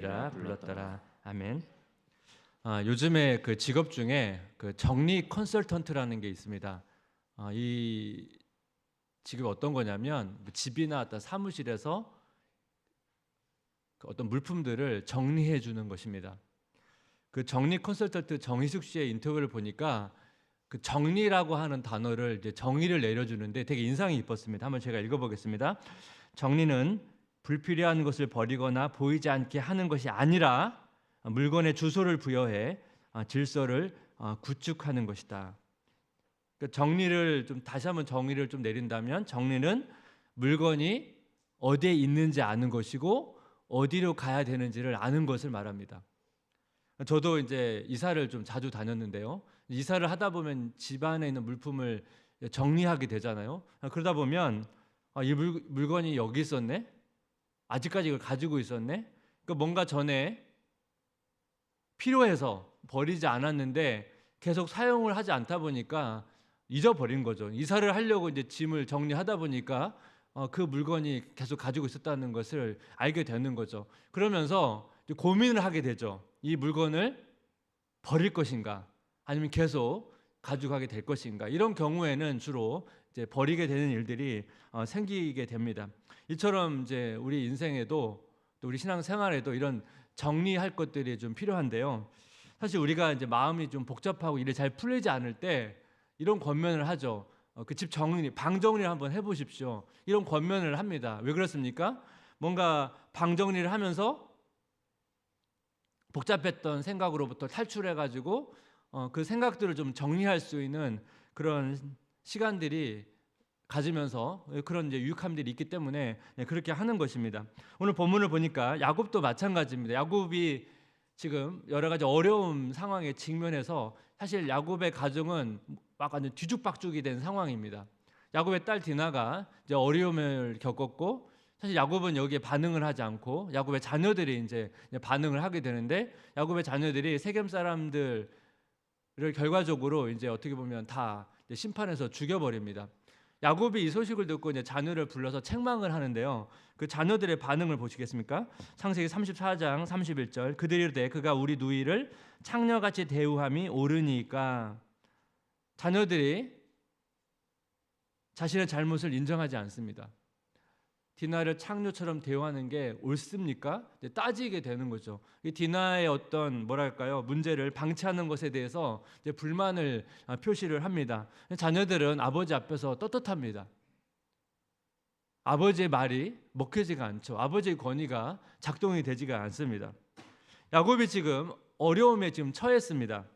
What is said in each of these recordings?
라 불렀더라. 아멘. 아, 요즘에 그 직업 중에 그 정리 컨설턴트라는 게 있습니다. 아, 이 직업이 어떤 거냐면 뭐 집이나 어떤 사무실에서 그 어떤 물품들을 정리해 주는 것입니다. 그 정리 컨설턴트 정희숙 씨의 인터뷰를 보니까 그 정리라고 하는 단어를 이제 정의를 내려주는데 되게 인상이 깊었습니다. 한번 제가 읽어보겠습니다. 정리는 불필요한 것을 버리거나 보이지 않게 하는 것이 아니라 물건에 주소를 부여해 아, 질서를 아, 구축하는 것이다. 그러니까 정리를 좀 다시 한번 정의를 좀 내린다면 정리는 물건이 어디에 있는지 아는 것이고 어디로 가야 되는지를 아는 것을 말합니다. 저도 이제 이사를 좀 자주 다녔는데요. 이사를 하다 보면 집안에 있는 물품을 정리하게 되잖아요. 그러다 보면 아, 이 물, 물건이 여기 있었네. 아직까지 이걸 가지고 있었네. 그러니까 뭔가 전에 필요해서 버리지 않았는데 계속 사용을 하지 않다 보니까 잊어버린 거죠. 이사를 하려고 이제 짐을 정리하다 보니까 어, 그 물건이 계속 가지고 있었다는 것을 알게 되는 거죠. 그러면서 고민을 하게 되죠. 이 물건을 버릴 것인가, 아니면 계속 가져가게 될 것인가. 이런 경우에는 주로 이제 버리게 되는 일들이 어, 생기게 됩니다. 이처럼 이제 우리 인생에도 또 우리 신앙 생활에도 이런 정리할 것들이 좀 필요한데요. 사실 우리가 이제 마음이 좀 복잡하고 일이 잘 풀리지 않을 때 이런 권면을 하죠. 어, 그집 정리, 방 정리를 한번 해보십시오. 이런 권면을 합니다. 왜 그렇습니까? 뭔가 방 정리를 하면서 복잡했던 생각으로부터 탈출해가지고 어, 그 생각들을 좀 정리할 수 있는 그런 시간들이 가지면서 그런 이제 유익함들이 있기 때문에 네, 그렇게 하는 것입니다. 오늘 본문을 보니까 야곱도 마찬가지입니다. 야곱이 지금 여러 가지 어려운 상황에 직면해서 사실 야곱의 가정은 막 완전 뒤죽박죽이 된 상황입니다. 야곱의 딸 디나가 이제 어려움을 겪었고 사실 야곱은 여기에 반응을 하지 않고 야곱의 자녀들이 이제 반응을 하게 되는데 야곱의 자녀들이 세겜 사람들을 결과적으로 이제 어떻게 보면 다 심판해서 죽여버립니다. 야곱이 이 소식을 듣고 이제 자녀를 불러서 책망을 하는데요. 그 자녀들의 반응을 보시겠습니까? 창세기 34장 31절 그들이 이르되 그가 우리 누이를 창녀같이 대우함이 옳으니까 자녀들이 자신의 잘못을 인정하지 않습니다. 디나를 창녀처럼 대우하는 게 옳습니까? 따지게 되는 거죠. 디나의 어떤 뭐랄까요 문제를 방치하는 것에 대해서 불만을 아, 표시를 합니다. 자녀들은 아버지 앞에서 떳떳합니다. 아버지의 말이 먹혀지가 않죠. 아버지의 권위가 작동이 되지가 않습니다. 야곱이 지금 어려움에 지금 처했습니다.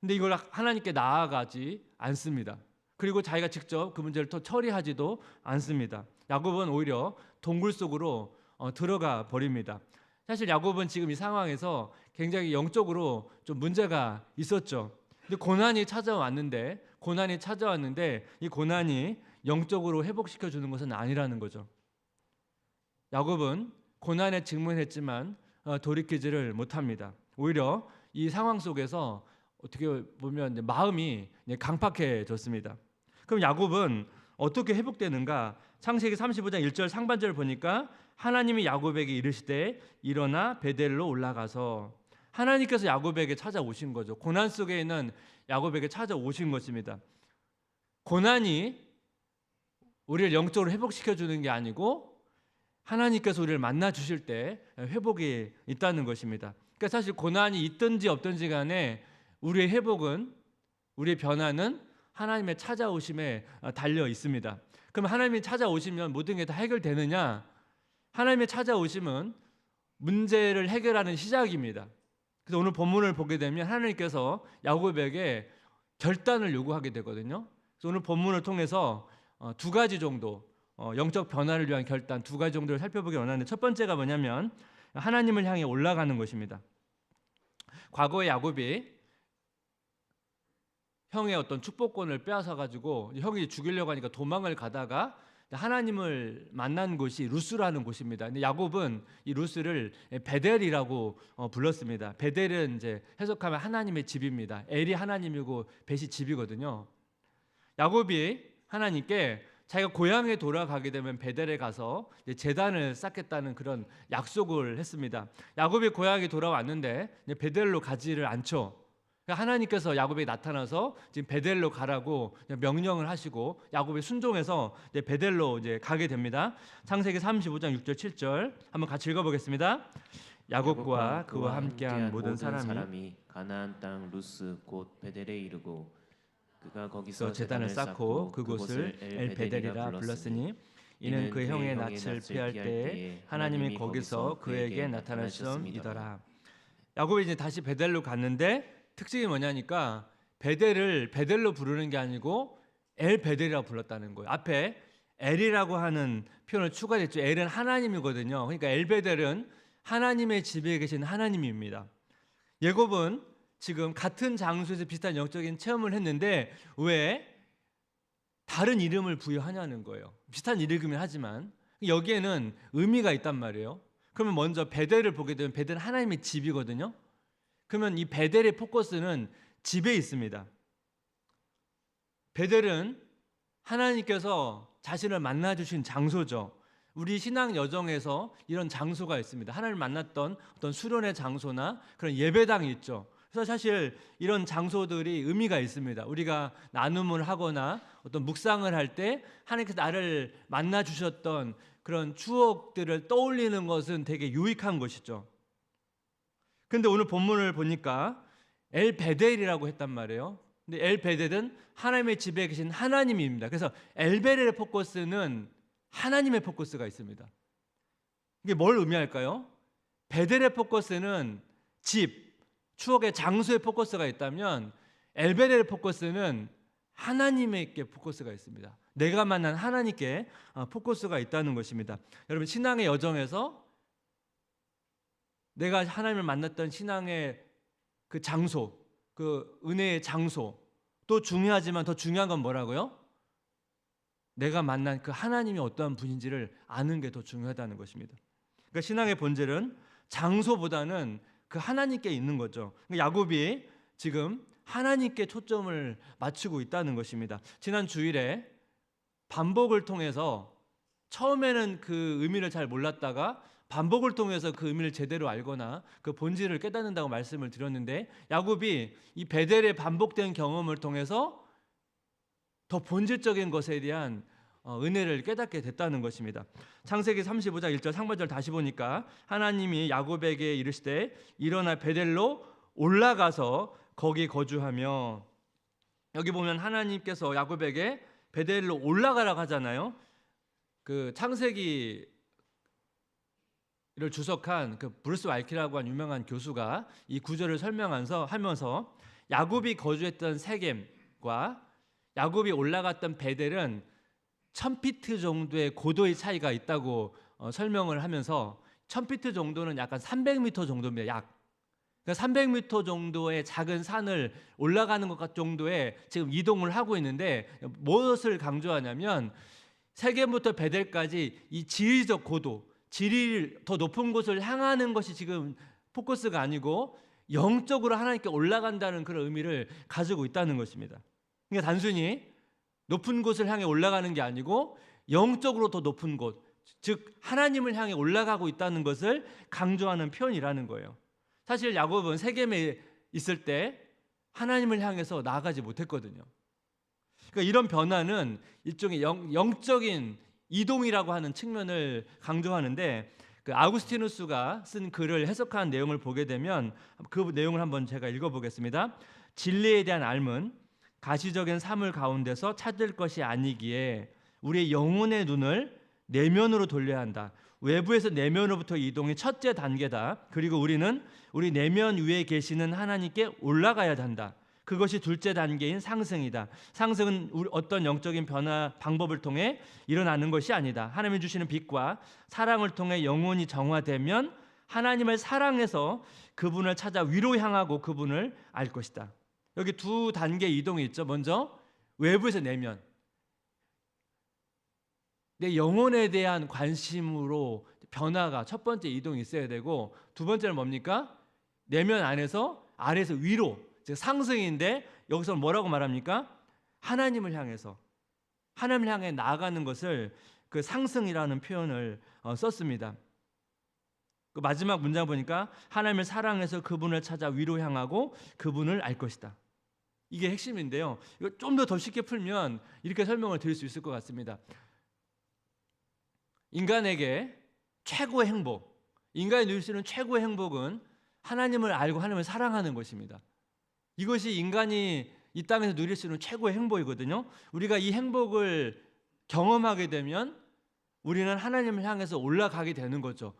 근데 이걸 하나님께 나아가지 않습니다. 그리고 자기가 직접 그 문제를 더 처리하지도 않습니다. 야곱은 오히려 동굴 속으로 어, 들어가 버립니다. 사실 야곱은 지금 이 상황에서 굉장히 영적으로 좀 문제가 있었죠. 근데 고난이 찾아왔는데 고난이 찾아왔는데 이 고난이 영적으로 회복시켜 주는 것은 아니라는 거죠. 야곱은 고난에 직면했지만 어, 돌이키지를 못합니다. 오히려 이 상황 속에서 어떻게 보면 마음이 강팍해졌습니다. 그럼 야곱은 어떻게 회복되는가? 창세기 35장 1절 상반절을 보니까 하나님이 야곱에게 이르시되 일어나 베델로 올라가서 하나님께서 야곱에게 찾아오신 거죠. 고난 속에 있는 야곱에게 찾아오신 것입니다. 고난이 우리를 영적으로 회복시켜 주는 게 아니고 하나님께서 우리를 만나 주실 때 회복이 있다는 것입니다. 그러니까 사실 고난이 있든지 없든지 간에 우리의 회복은 우리의 변화는 하나님의 찾아오심에 달려 있습니다. 그럼 하나님이 찾아오시면 모든 게 다 해결되느냐? 하나님의 찾아오심은 문제를 해결하는 시작입니다. 그래서 오늘 본문을 보게 되면 하나님께서 야곱에게 결단을 요구하게 되거든요. 그래서 오늘 본문을 통해서 어, 두 가지 정도 어, 영적 변화를 위한 결단 두 가지 정도를 살펴보기 원하는데 첫 번째가 뭐냐면 하나님을 향해 올라가는 것입니다. 과거에 야곱이 형의 어떤 축복권을 빼앗아 가지고 형이 죽이려고 하니까 도망을 가다가 하나님을 만난 곳이 루스라는 곳입니다. 근데 야곱은 이 루스를 베델이라고 어, 불렀습니다. 베델은 이제 해석하면 하나님의 집입니다. 엘이 하나님이고 벳이 집이거든요. 야곱이 하나님께 자기가 고향에 돌아가게 되면 베델에 가서 재단을 쌓겠다는 그런 약속을 했습니다. 야곱이 고향에 돌아왔는데 베델로 가지를 않죠. 그러니까 하나님께서 야곱에게 나타나서 지금 베델로 가라고 명령을 하시고 야곱이 순종해서 이제 베델로 이제 가게 됩니다. 창세기 35장 6절 7절 한번 같이 읽어보겠습니다. 야곱과 그와 함께한 모든 사람이 가나안 땅 루스 곧 베델에 이르고 그가 거기서 재단을 쌓고 그곳을 엘 베델이라 불렀으니 이는 그 형의 낯을 피할 때에 하나님이 거기서 그에게 나타나셨음이더라. 야곱이 이제 다시 베델로 갔는데 특징이 뭐냐니까 베델을 베델로 부르는 게 아니고 엘 베델이라고 불렀다는 거예요. 앞에 엘이라고 하는 표현을 추가했죠. 엘은 하나님이거든요. 그러니까 엘 베델은 하나님의 집에 계신 하나님입니다. 예곱은 지금 같은 장소에서 비슷한 영적인 체험을 했는데 왜 다른 이름을 부여하냐는 거예요. 비슷한 이름이긴 하지만 여기에는 의미가 있단 말이에요. 그러면 먼저 베델을 보게 되면 베델은 하나님의 집이거든요. 그러면 이 베델의 포커스는 집에 있습니다. 베델은 하나님께서 자신을 만나 주신 장소죠. 우리 신앙 여정에서 이런 장소가 있습니다. 하나님을 만났던 어떤 수련의 장소나 그런 예배당이 있죠. 그래서 사실 이런 장소들이 의미가 있습니다. 우리가 나눔을 하거나 어떤 묵상을 할 때 하나님께서 나를 만나 주셨던 그런 추억들을 떠올리는 것은 되게 유익한 것이죠. 근데 오늘 본문을 보니까 엘 베델이라고 했단 말이에요. 근데 엘 베델은 하나님의 집에 계신 하나님입니다. 그래서 엘 베델의 포커스는 하나님의 포커스가 있습니다. 이게 뭘 의미할까요? 베델의 포커스는 집, 추억의 장소의 포커스가 있다면 엘 베델의 포커스는 하나님에게 포커스가 있습니다. 내가 만난 하나님께 어, 포커스가 있다는 것입니다. 여러분 신앙의 여정에서 내가 하나님을 만났던 신앙의 그 장소, 그 은혜의 장소 또 중요하지만 더 중요한 건 뭐라고요? 내가 만난 그 하나님이 어떠한 분인지를 아는 게 더 중요하다는 것입니다. 그러니까 신앙의 본질은 장소보다는 그 하나님께 있는 거죠. 그러니까 야곱이 지금 하나님께 초점을 맞추고 있다는 것입니다. 지난 주일에 반복을 통해서 처음에는 그 의미를 잘 몰랐다가 반복을 통해서 그 의미를 제대로 알거나 그 본질을 깨닫는다고 말씀을 드렸는데 야곱이 이 베델의 반복된 경험을 통해서 더 본질적인 것에 대한 어, 은혜를 깨닫게 됐다는 것입니다. 창세기 35장 1절 상반절 다시 보니까 하나님이 야곱에게 이르시되 일어나 베델로 올라가서 거기 거주하며 여기 보면 하나님께서 야곱에게 베델로 올라가라고 하잖아요. 그 창세기 를 주석한 그 브루스 와이키라고 한 유명한 교수가 이 구절을 설명하면서 하면서 야곱이 거주했던 세겜과 야곱이 올라갔던 베델은 1000피트 정도의 고도의 차이가 있다고 어, 설명을 하면서 1000피트 정도는 약간 300m 정도입니다. 약. 그러니까 300m 정도의 작은 산을 올라가는 것 정도의 지금 이동을 하고 있는데 무엇을 강조하냐면 세겜부터 베델까지 이 지리적 고도 지리를 더 높은 곳을 향하는 것이 지금 포커스가 아니고 영적으로 하나님께 올라간다는 그런 의미를 가지고 있다는 것입니다. 그러니까 단순히 높은 곳을 향해 올라가는 게 아니고 영적으로 더 높은 곳, 즉 하나님을 향해 올라가고 있다는 것을 강조하는 표현이라는 거예요. 사실 야곱은 세겜에 있을 때 하나님을 향해서 나아가지 못했거든요. 그러니까 이런 변화는 일종의 영, 영적인 이동이라고 하는 측면을 강조하는데 그 아우구스티누스가 쓴 글을 해석한 내용을 보게 되면 그 내용을 한번 제가 읽어보겠습니다. 진리에 대한 알문 가시적인 삶을 가운데서 찾을 것이 아니기에 우리의 영혼의 눈을 내면으로 돌려야 한다. 외부에서 내면으로부터 이동이 첫째 단계다. 그리고 우리는 우리 내면 위에 계시는 하나님께 올라가야 한다. 그것이 둘째 단계인 상승이다. 상승은 어떤 영적인 변화 방법을 통해 일어나는 것이 아니다. 하나님이 주시는 빛과 사랑을 통해 영혼이 정화되면 하나님을 사랑해서 그분을 찾아 위로 향하고 그분을 알 것이다. 여기 두 단계 이동이 있죠. 먼저 외부에서 내면 내 영혼에 대한 관심으로 변화가 첫 번째 이동이 있어야 되고 두 번째는 뭡니까? 내면 안에서 아래에서 위로 즉 상승인데 여기서 뭐라고 말합니까? 하나님을 향해서 하나님을 향해 나아가는 것을 그 상승이라는 표현을 어, 썼습니다. 그 마지막 문장 보니까 하나님을 사랑해서 그분을 찾아 위로 향하고 그분을 알 것이다. 이게 핵심인데요. 이거 좀 더 더 쉽게 풀면 이렇게 설명을 드릴 수 있을 것 같습니다. 인간에게 최고의 행복, 인간이 누릴 수 있는 최고의 행복은 하나님을 알고 하나님을 사랑하는 것입니다. 이것이 인간이 이 땅에서 누릴 수 있는 최고의 행복이거든요. 우리가 이 행복을 경험하게 되면 우리는 하나님을 향해서 올라가게 되는 거죠.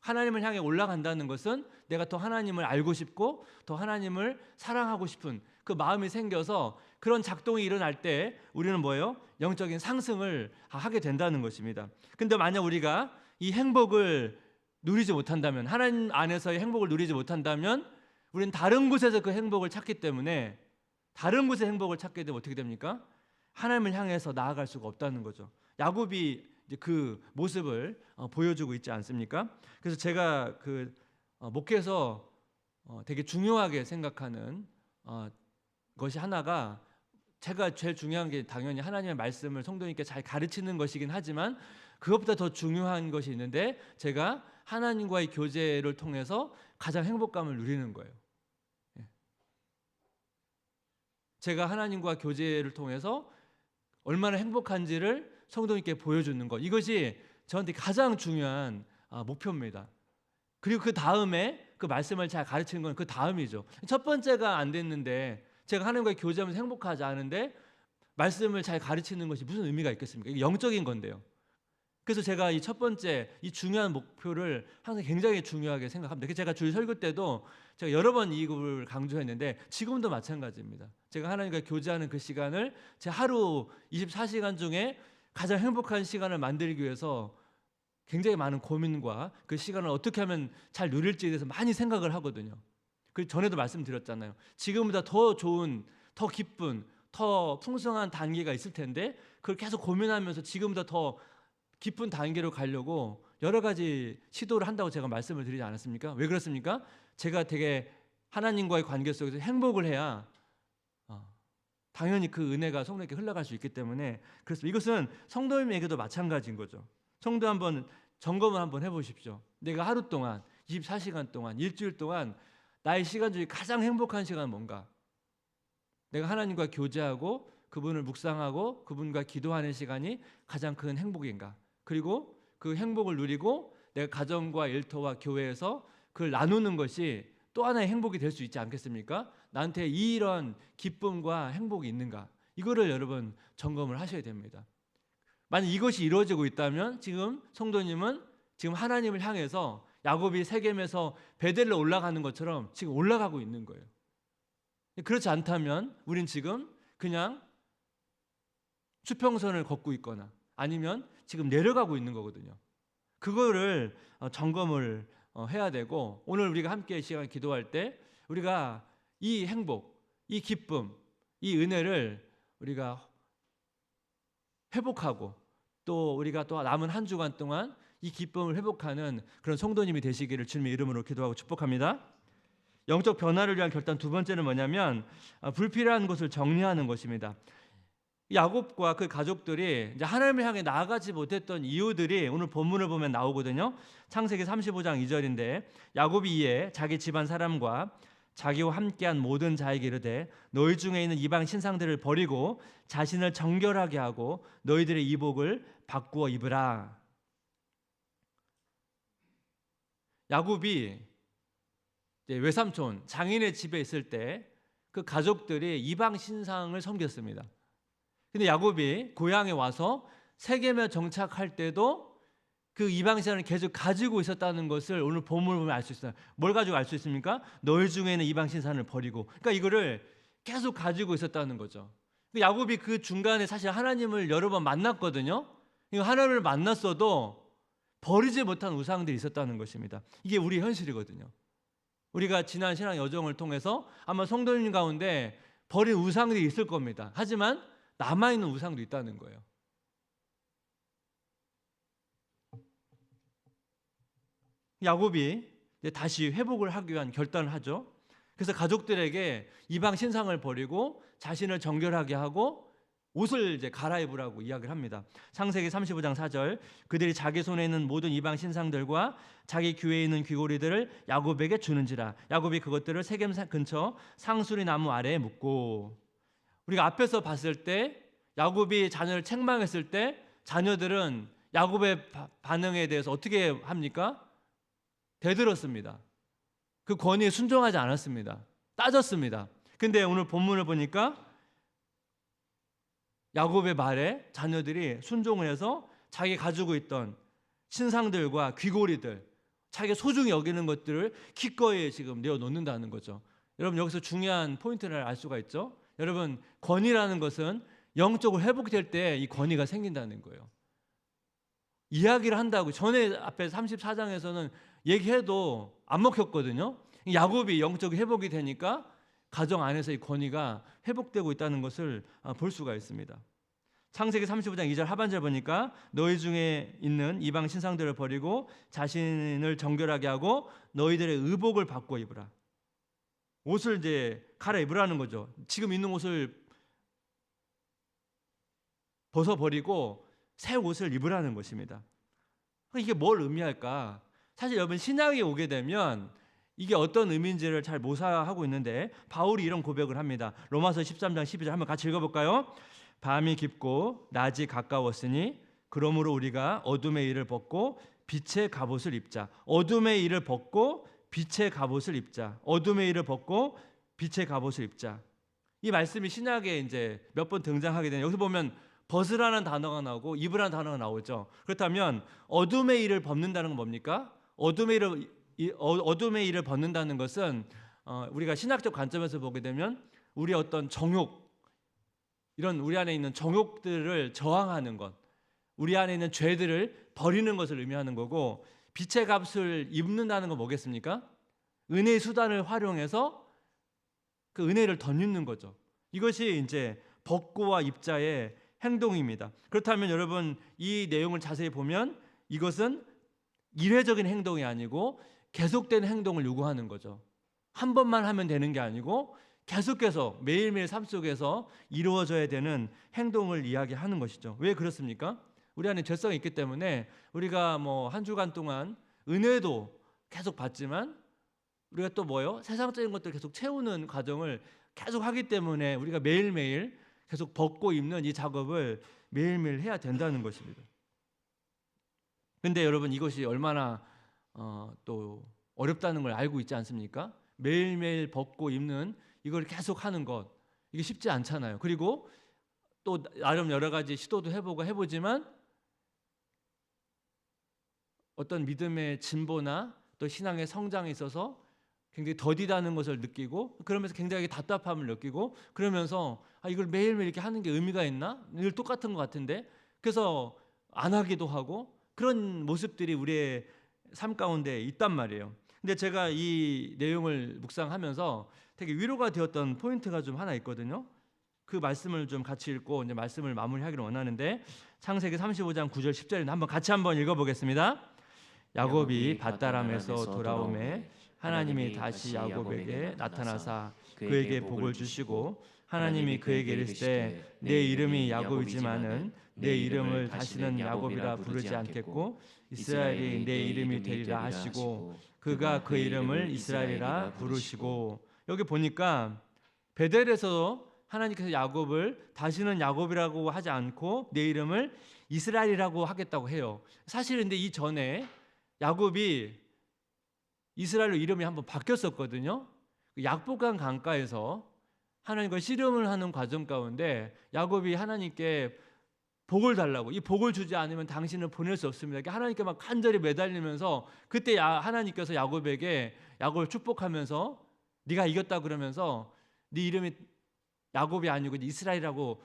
하나님을 향해 올라간다는 것은 내가 더 하나님을 알고 싶고 더 하나님을 사랑하고 싶은 그 마음이 생겨서 그런 작동이 일어날 때 우리는 뭐예요? 영적인 상승을 하게 된다는 것입니다. 근데 만약 우리가 이 행복을 누리지 못한다면 하나님 안에서의 행복을 누리지 못한다면 우리는 다른 곳에서 그 행복을 찾기 때문에 다른 곳의 행복을 찾게 되면 어떻게 됩니까? 하나님을 향해서 나아갈 수가 없다는 거죠. 야곱이 그 모습을 어, 보여주고 있지 않습니까? 그래서 제가 그 어, 목회에서 어, 되게 중요하게 생각하는 어, 것이 하나가 제가 제일 중요한 게 당연히 하나님의 말씀을 성도님께 잘 가르치는 것이긴 하지만 그것보다 더 중요한 것이 있는데 제가 하나님과의 교제를 통해서 가장 행복감을 누리는 거예요. 예. 제가 하나님과 교제를 통해서 얼마나 행복한지를 성도님께 보여주는 것 이것이 저한테 가장 중요한 아, 목표입니다. 그리고 그 다음에 그 말씀을 잘 가르치는 건 그 다음이죠. 첫 번째가 안 됐는데 제가 하나님과의 교제하면서 행복하지 않은데 말씀을 잘 가르치는 것이 무슨 의미가 있겠습니까? 영적인 건데요. 그래서 제가 이 첫 번째 이 중요한 목표를 항상 굉장히 중요하게 생각합니다. 그래서 제가 주일 설교 때도 제가 여러 번 이걸 강조했는데 지금도 마찬가지입니다. 제가 하나님과 교제하는 그 시간을 제 하루 24시간 중에 가장 행복한 시간을 만들기 위해서 굉장히 많은 고민과 그 시간을 어떻게 하면 잘 누릴지에 대해서 많이 생각을 하거든요. 그 전에도 말씀드렸잖아요. 지금보다 더 좋은, 더 기쁜, 더 풍성한 단계가 있을 텐데 그걸 계속 고민하면서 지금보다 더 깊은 단계로 가려고 여러 가지 시도를 한다고 제가 말씀을 드리지 않았습니까? 왜 그렇습니까? 제가 되게 하나님과의 관계 속에서 행복을 해야 어, 당연히 그 은혜가 성도에게 흘러갈 수 있기 때문에 그래서 이것은 성도님에게도 마찬가지인 거죠. 성도 한번 점검을 한번 해보십시오. 내가 하루 동안 24시간 동안 일주일 동안 나의 시간 중에 가장 행복한 시간은 뭔가? 내가 하나님과 교제하고 그분을 묵상하고 그분과 기도하는 시간이 가장 큰 행복인가? 그리고 그 행복을 누리고 내가 가정과 일터와 교회에서 그걸 나누는 것이 또 하나의 행복이 될 수 있지 않겠습니까? 나한테 이런 기쁨과 행복이 있는가? 이거를 여러분 점검을 하셔야 됩니다. 만약 이것이 이루어지고 있다면 지금 성도님은 지금 하나님을 향해서 야곱이 세겜에서 베델로 올라가는 것처럼 지금 올라가고 있는 거예요. 그렇지 않다면 우린 지금 그냥 수평선을 걷고 있거나 아니면 지금 내려가고 있는 거거든요. 그거를 어, 점검을 어, 해야 되고 오늘 우리가 함께 시간 기도할 때 우리가 이 행복, 이 기쁨, 이 은혜를 우리가 회복하고 또 우리가 또 남은 한 주간 동안 이 기쁨을 회복하는 그런 성도님이 되시기를 주님의 이름으로 기도하고 축복합니다. 영적 변화를 위한 결단 두 번째는 뭐냐면 어, 불필요한 것을 정리하는 것입니다. 야곱과 그 가족들이 이제 하나님을 향해 나아가지 못했던 이유들이 오늘 본문을 보면 나오거든요. 창세기 35장 2절인데 야곱이 이에 자기 집안 사람과 자기와 함께한 모든 자에게 이르되 너희 중에 있는 이방 신상들을 버리고 자신을 정결하게 하고 너희들의 이복을 바꾸어 입으라. 야곱이 외삼촌 장인의 집에 있을 때 그 가족들이 이방 신상을 섬겼습니다. 근데 야곱이 고향에 와서 세겜에 정착할 때도 그 이방 신앙을 계속 가지고 있었다는 것을 오늘 본문을 보면 알 수 있어요. 뭘 가지고 알 수 있습니까? 너희 중에는 이방 신상을 버리고. 그러니까 이거를 계속 가지고 있었다는 거죠. 그 야곱이 그 중간에 사실 하나님을 여러 번 만났거든요. 하나님을 만났어도 버리지 못한 우상들이 있었다는 것입니다. 이게 우리 현실이거든요. 우리가 지난 신앙 여정을 통해서 아마 성도님 가운데 버린 우상들이 있을 겁니다. 하지만 남아있는 우상도 있다는 거예요. 야곱이 다시 회복을 하기 위한 결단을 하죠. 그래서 가족들에게 이방 신상을 버리고 자신을 정결하게 하고 옷을 이제 갈아입으라고 이야기를 합니다. 창세기 35장 4절 그들이 자기 손에 있는 모든 이방 신상들과 자기 귀에 있는 귀고리들을 야곱에게 주는지라 야곱이 그것들을 세겜 산- 근처 상수리 나무 아래에 묻고 우리가 앞에서 봤을 때 야곱이 자녀를 책망했을 때 자녀들은 야곱의 바- 반응에 대해서 어떻게 합니까? 대들었습니다. 그 권위에 순종하지 않았습니다. 따졌습니다. 근데 오늘 본문을 보니까 야곱의 말에 자녀들이 순종을 해서 자기 가지고 있던 신상들과 귀고리들, 자기가 소중히 여기는 것들을 기꺼이 지금 내어 놓는다는 거죠. 여러분 여기서 중요한 포인트를 알 수가 있죠. 여러분 권위라는 것은 영적으로 회복될 때 이 권위가 생긴다는 거예요. 이야기를 한다고 전에 앞에 34장에서는 얘기해도 안 먹혔거든요. 야곱이 영적 회복이 되니까 가정 안에서 이 권위가 회복되고 있다는 것을 아, 볼 수가 있습니다. 창세기 35장 2절 하반절 보니까 너희 중에 있는 이방 신상들을 버리고 자신을 정결하게 하고 너희들의 의복을 바꿔 입으라. 옷을 이제 갈아입으라는 거죠. 지금 있는 옷을 벗어 버리고 새 옷을 입으라는 것입니다. 이게 뭘 의미할까? 사실 여러분 신약에 오게 되면 이게 어떤 의미인지를 잘 모사하고 있는데 바울이 이런 고백을 합니다. 로마서 13장 12절 한번 같이 읽어볼까요? 밤이 깊고 낮이 가까웠으니 그러므로 우리가 어둠의 일을 벗고 빛의 갑옷을 입자. 어둠의 일을 벗고 빛의 갑옷을 입자. 어둠의 일을 벗고 빛의 갑옷을 입자. 이 말씀이 신약에 이제 몇 번 등장하게 되는 여기서 보면 벗으라는 단어가 나오고 입으라는 단어가 나오죠. 그렇다면 어둠의 일을 벗는다는 건 뭡니까? 어둠의 일을 이- 어- 어둠의 일을 벗는다는 것은 어, 우리가 신학적 관점에서 보게 되면 우리 어떤 정욕 이런 우리 안에 있는 정욕들을 저항하는 것, 우리 안에 있는 죄들을 버리는 것을 의미하는 거고 빛의 값을 입는다는 건 뭐겠습니까? 은혜의 수단을 활용해서 그 은혜를 덧입는 거죠. 이것이 이제 벗고와 입자의 행동입니다. 그렇다면 여러분 이 내용을 자세히 보면 이것은 일회적인 행동이 아니고 계속된 행동을 요구하는 거죠. 한 번만 하면 되는 게 아니고 계속해서 매일매일 삶 속에서 이루어져야 되는 행동을 이야기하는 것이죠. 왜 그렇습니까? 우리 안에 죄성이 있기 때문에 우리가 뭐 한 주간 동안 은혜도 계속 받지만 우리가 또 뭐요? 세상적인 것들 계속 채우는 과정을 계속 하기 때문에 우리가 매일매일 계속 벗고 입는 이 작업을 매일매일 해야 된다는 것입니다. 근데 여러분 이것이 얼마나 어, 또 어렵다는 걸 알고 있지 않습니까? 매일매일 벗고 입는 이걸 계속 하는 것 이게 쉽지 않잖아요. 그리고 또 나름 여러 가지 시도도 해보고 해보지만 어떤 믿음의 진보나 또 신앙의 성장에 있어서 굉장히 더디다는 것을 느끼고 그러면서 굉장히 답답함을 느끼고 그러면서 아 이걸 매일매일 이렇게 하는 게 의미가 있나? 늘 똑같은 것 같은데 그래서 안 하기도 하고 그런 모습들이 우리의 삶 가운데 있단 말이에요. 근데 제가 이 내용을 묵상하면서 되게 위로가 되었던 포인트가 좀 하나 있거든요. 그 말씀을 좀 같이 읽고 이제 말씀을 마무리하기를 원하는데 창세기 35장 9절 10절인데 한번 같이 한번 읽어 보겠습니다. 야곱이 밧다람에서 돌아오매 하나님이 다시 야곱에게 나타나사 그에게 복을 주시고 하나님이 그에게 이르시되 내 이름이 야곱이지만은 내 이름을 다시는 야곱이라 부르지 않겠고 이스라엘이 내 이름이 되리라 하시고 그가 그 이름을 이스라엘이라 부르시고 여기 보니까 베델에서 하나님께서 야곱을 다시는 야곱이라고 하지 않고 내 이름을 이스라엘이라고 하겠다고 해요. 사실 근데 이 전에 야곱이 이스라엘로 이름이 한번 바뀌었었거든요. 그 약복강 강가에서 하나님과 씨름을 하는 과정 가운데 야곱이 하나님께 복을 달라고 이 복을 주지 않으면 당신을 보낼 수 없습니다. 하나님께 막 간절히 매달리면서 그때 야, 하나님께서 야곱에게 야곱을 축복하면서 네가 이겼다 그러면서 네 이름이 야곱이 아니고 이스라엘이라고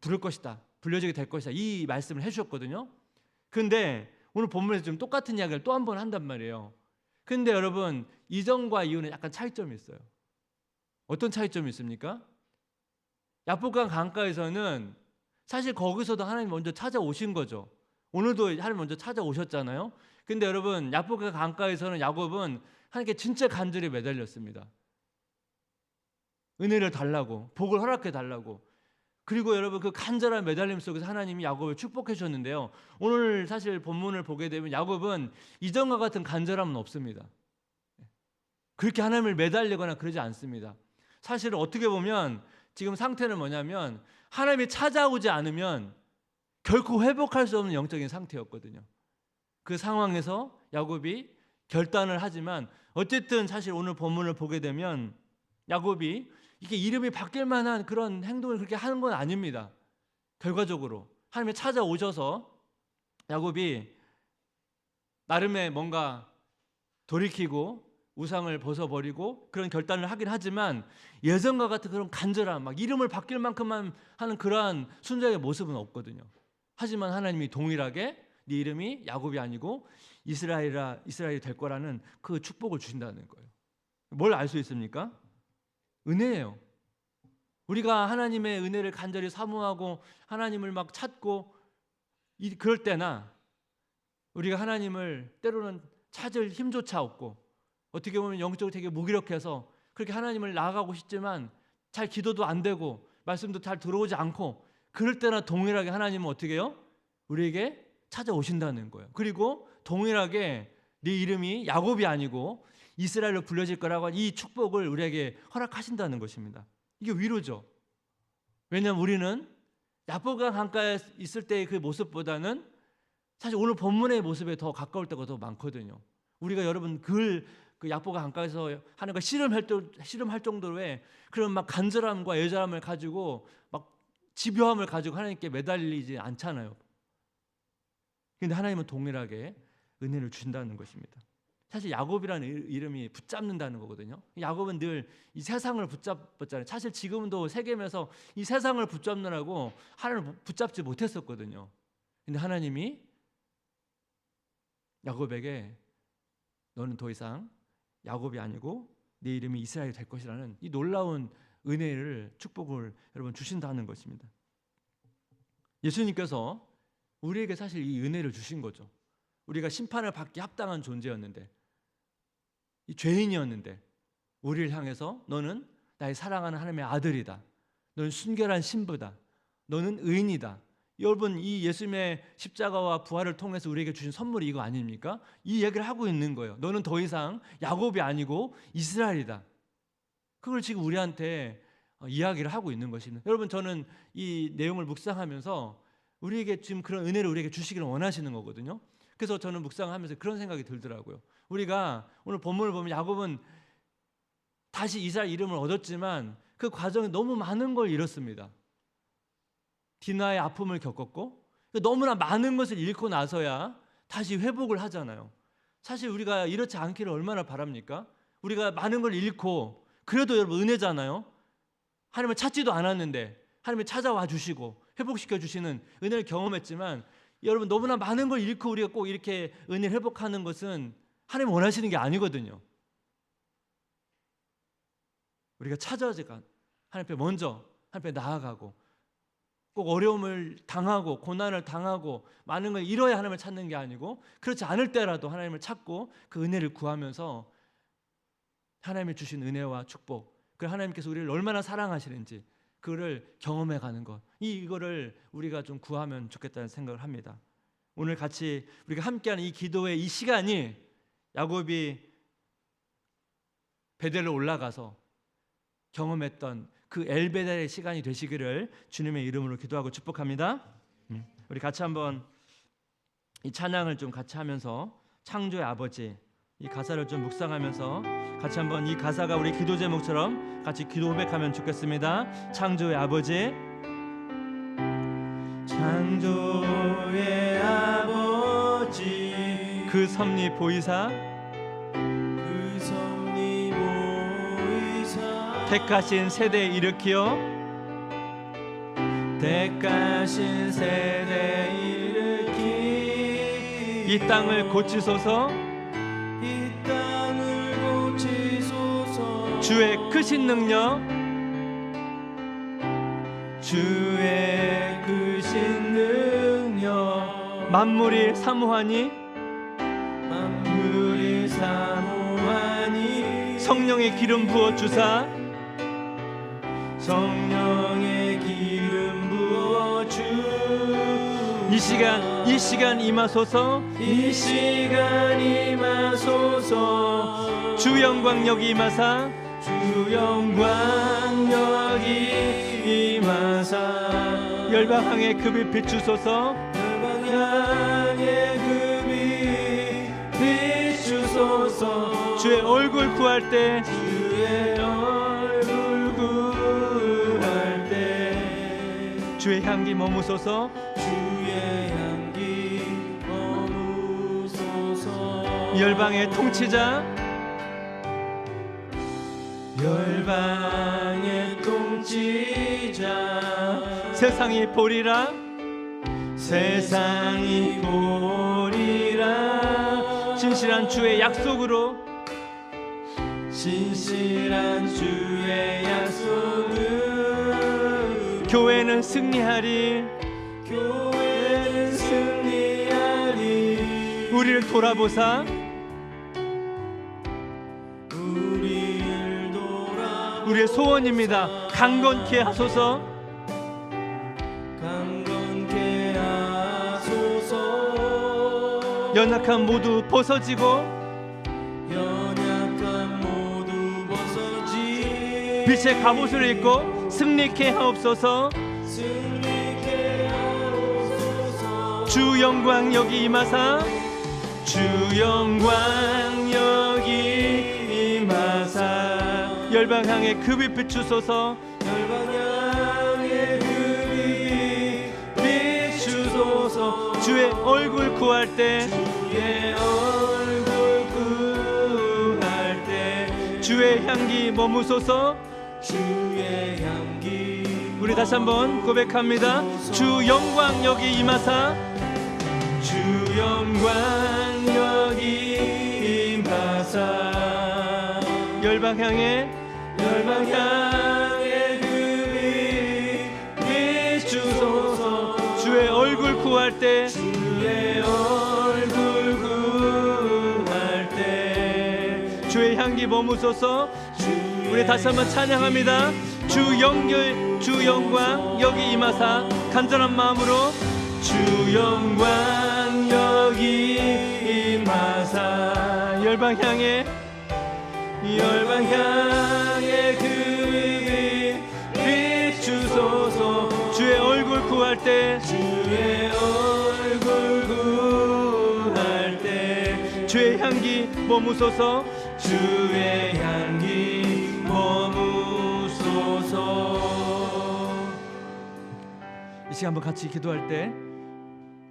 부를 것이다. 불려지게 될 것이다. 이 말씀을 해 주셨거든요. 근데 오늘 본문에서 좀 똑같은 이야기를 또 한 번 한단 말이에요. 근데 여러분 이전과 이후는 약간 차이점이 있어요. 어떤 차이점이 있습니까? 야복강 강가에서는 사실 거기서도 하나님 먼저 찾아오신 거죠. 오늘도 하나님 먼저 찾아오셨잖아요. 근데 여러분 야복강 강가에서는 야곱은 하나님께 진짜 간절히 매달렸습니다. 은혜를 달라고 복을 허락해 달라고 그리고 여러분 그 간절한 매달림 속에서 하나님이 야곱을 축복해 주셨는데요. 오늘 사실 본문을 보게 되면 야곱은 이전과 같은 간절함은 없습니다. 그렇게 하나님을 매달리거나 그러지 않습니다. 사실 어떻게 보면 지금 상태는 뭐냐면 하나님이 찾아오지 않으면 결코 회복할 수 없는 영적인 상태였거든요. 그 상황에서 야곱이 결단을 하지만 어쨌든 사실 오늘 본문을 보게 되면 야곱이 이게 이름이 바뀔 만한 그런 행동을 그렇게 하는 건 아닙니다. 결과적으로 하나님이 찾아오셔서 야곱이 나름의 뭔가 돌이키고 우상을 벗어버리고 그런 결단을 하긴 하지만 예전과 같은 그런 간절함, 막 이름을 바뀔 만큼만 하는 그러한 순종의 모습은 없거든요. 하지만 하나님이 동일하게 네 이름이 야곱이 아니고 이스라엘이라 이스라엘이 될 거라는 그 축복을 주신다는 거예요. 뭘 알 수 있습니까? 은혜예요. 우리가 하나님의 은혜를 간절히 사모하고 하나님을 막 찾고 이 그럴 때나 우리가 하나님을 때로는 찾을 힘조차 없고 어떻게 보면 영적으로 되게 무기력해서 그렇게 하나님을 나아가고 싶지만 잘 기도도 안 되고 말씀도 잘 들어오지 않고 그럴 때나 동일하게 하나님은 어떻게 해요? 우리에게 찾아오신다는 거예요. 그리고 동일하게 네 이름이 야곱이 아니고 이스라엘로 불려질 거라고 한 이 축복을 우리에게 허락하신다는 것입니다. 이게 위로죠. 왜냐하면 우리는 야보가 강가에 있을 때의 그 모습보다는 사실 오늘 본문의 모습에 더 가까울 때가 더 많거든요. 우리가 여러분 글그 약보가 강가에서 하는 거 씨름할 때 씨름할 정도로의 그런 막 간절함과 애절함을 가지고 막 집요함을 가지고 하나님께 매달리지 않잖아요. 근데 하나님은 동일하게 은혜를 주신다는 것입니다. 사실 야곱이라는 이- 이름이 붙잡는다는 거거든요. 야곱은 늘 이 세상을 붙잡았잖아요. 사실 지금도 세겜에서 이 세상을 붙잡느라고 하나님을 붙잡지 못했었거든요. 근데 하나님이 야곱에게 너는 더 이상 야곱이 아니고 내 이름이 이스라엘이 될 것이라는 이 놀라운 은혜를 축복을 여러분 주신다는 것입니다. 예수님께서 우리에게 사실 이 은혜를 주신 거죠. 우리가 심판을 받기 합당한 존재였는데 이 죄인이었는데 우리를 향해서 너는 나의 사랑하는 하나님의 아들이다. 너는 순결한 신부다. 너는 의인이다. 여러분 이 예수님의 십자가와 부활을 통해서 우리에게 주신 선물이 이거 아닙니까? 이 얘기를 하고 있는 거예요. 너는 더 이상 야곱이 아니고 이스라엘이다. 그걸 지금 우리한테 어, 이야기를 하고 있는 것입니다. 여러분 저는 이 내용을 묵상하면서 우리에게 지금 그런 은혜를 우리에게 주시기를 원하시는 거거든요. 그래서 저는 묵상하면서 그런 생각이 들더라고요. 우리가 오늘 본문을 보면 야곱은 다시 이스라엘 이름을 얻었지만 그 과정에 너무 많은 걸 잃었습니다. 디나의 아픔을 겪었고 너무나 많은 것을 잃고 나서야 다시 회복을 하잖아요. 사실 우리가 이렇지 않기를 얼마나 바랍니까? 우리가 많은 걸 잃고 그래도 여러분 은혜잖아요. 하나님을 찾지도 않았는데 하나님이 찾아와 주시고 회복시켜 주시는 은혜를 경험했지만 여러분 너무나 많은 걸 잃고 우리가 꼭 이렇게 은혜를 회복하는 것은 하나님 원하시는 게 아니거든요. 우리가 찾아야지가 하나님 앞에 먼저 하나님 앞에 나아가고 꼭 어려움을 당하고 고난을 당하고 많은 걸 잃어야 하나님을 찾는 게 아니고 그렇지 않을 때라도 하나님을 찾고 그 은혜를 구하면서 하나님이 주신 은혜와 축복 그 하나님께서 우리를 얼마나 사랑하시는지 그거를 경험해 가는 것 이- 이거를 우리가 좀 구하면 좋겠다는 생각을 합니다. 오늘 같이 우리가 함께하는 이 기도의 이 시간이 야곱이 베델로 올라가서 경험했던 그 엘베델의 시간이 되시기를 주님의 이름으로 기도하고 축복합니다. 음, 우리 같이 한번 이 찬양을 좀 같이 하면서 창조의 아버지 이 가사를 좀 묵상하면서 같이 한번 이 가사가 우리 기도 제목처럼 같이 기도 고백하면 좋겠습니다. 창조의 아버지. 창조의 아버지. 그 섭리 보이사. 그 섭리 보이사. 택하신 세대 일으키어. 택하신 세대 일으키. 이 땅을 고치소서 주의 크신 능력. 주의 크신 능력. 만물이 사모하니? 만물이 사모하니? 성령의 기름 부어 주사. 성령의 기름 이 시간 이 시간 임하소서. 이 시간 임하소서. 주 영광 여기 임하사 주 영광 여기 임하사. 열방항에 급이 비추소서. 열방향의 급이 비추소서. 주의 얼굴 구할 때. 주의 얼굴 구할 때. 주의 향기 머무소서. 주의 향기 머무소서. 열방의 통치자 열방의 통치자. 세상이 보리라 세상이 보리라. 진실한 주의 약속으로 신실한 주의 약속을 교회는 승리하리 교회는 승리하리. 우리를 돌아보사 우리의 소원입니다. 강건케 하소서. 강건케 하소서. 연약함 모두 벗어지고 연약한 모두 벗어지. 빛의 갑옷을 입고 승리케 하옵소서. 승리케 하옵소서. 주 영광 여기 임하사. 주 영광 여기 열방향에 급이 비추소서. 열방향의 급이 비추소서. 주의 얼굴 구할 때. 주의 얼굴 구할 때. 주의 향기 머무소서. 주의 향기 우리 다시 한번 고백합니다. 주 영광 여기 임하사. 주 영광 여기 임하사. 열방향에 열방향의 급이 비추소서. 주의 얼굴 구할 때 주의 얼굴 구할 때. 주의 향기 머무소서. 우리 다시 한번 찬양합니다. 주 영결 주 영광 여기 임하사 간절한 마음으로. 주 영광 여기 임하사. 열방향에 열방 향 때 주의 얼굴 구할 때 주의 향기 머무소서 주의 향기 머무소서 이 시간 한번 같이 기도할 때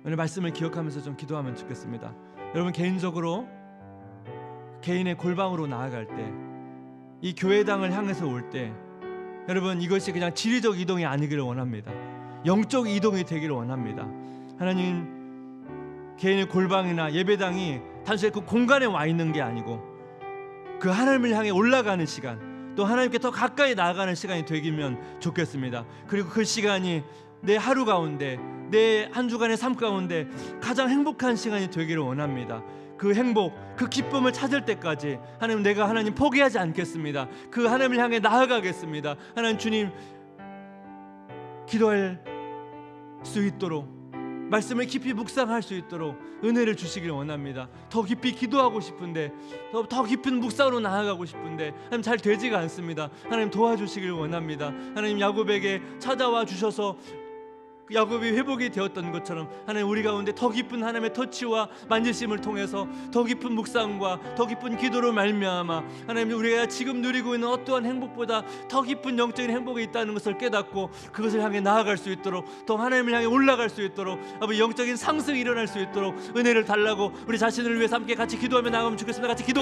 오늘 말씀을 기억하면서 좀 기도하면 좋겠습니다. 여러분 개인적으로 개인의 골방으로 나아갈 때 이 교회당을 향해서 올 때 여러분 이것이 그냥 지리적 이동이 아니기를 원합니다. 영적 이동이 되기를 원합니다. 하나님 개인의 골방이나 예배당이 단순히 그 공간에 와 있는 게 아니고 그 하나님을 향해 올라가는 시간 또 하나님께 더 가까이 나아가는 시간이 되기면 좋겠습니다. 그리고 그 시간이 내 하루 가운데 내 한 주간의 삶 가운데 가장 행복한 시간이 되기를 원합니다. 그 행복, 그 기쁨을 찾을 때까지 하나님 내가 하나님 포기하지 않겠습니다. 그 하나님을 향해 나아가겠습니다. 하나님 주님 기도할 수 있도록 말씀을 깊이 묵상할 수 있도록 은혜를 주시길 원합니다. 더 깊이 기도하고 싶은데 더, 더 깊은 묵상으로 나아가고 싶은데 하나님 잘 되지가 않습니다. 하나님 도와주시길 원합니다. 하나님 야곱에게 찾아와 주셔서 그 야곱이 회복이 되었던 것처럼 하나님 우리 가운데 더 깊은 하나님의 터치와 만지심을 통해서 더 깊은 묵상과 더 깊은 기도로 말미암아 하나님 우리가 지금 누리고 있는 어떠한 행복보다 더 깊은 영적인 행복이 있다는 것을 깨닫고 그것을 향해 나아갈 수 있도록 더 하나님을 향해 올라갈 수 있도록 아버지 영적인 상승이 일어날 수 있도록 은혜를 달라고 우리 자신을 위해서 함께 같이 기도하며 나가면 좋겠습니다. 같이 기도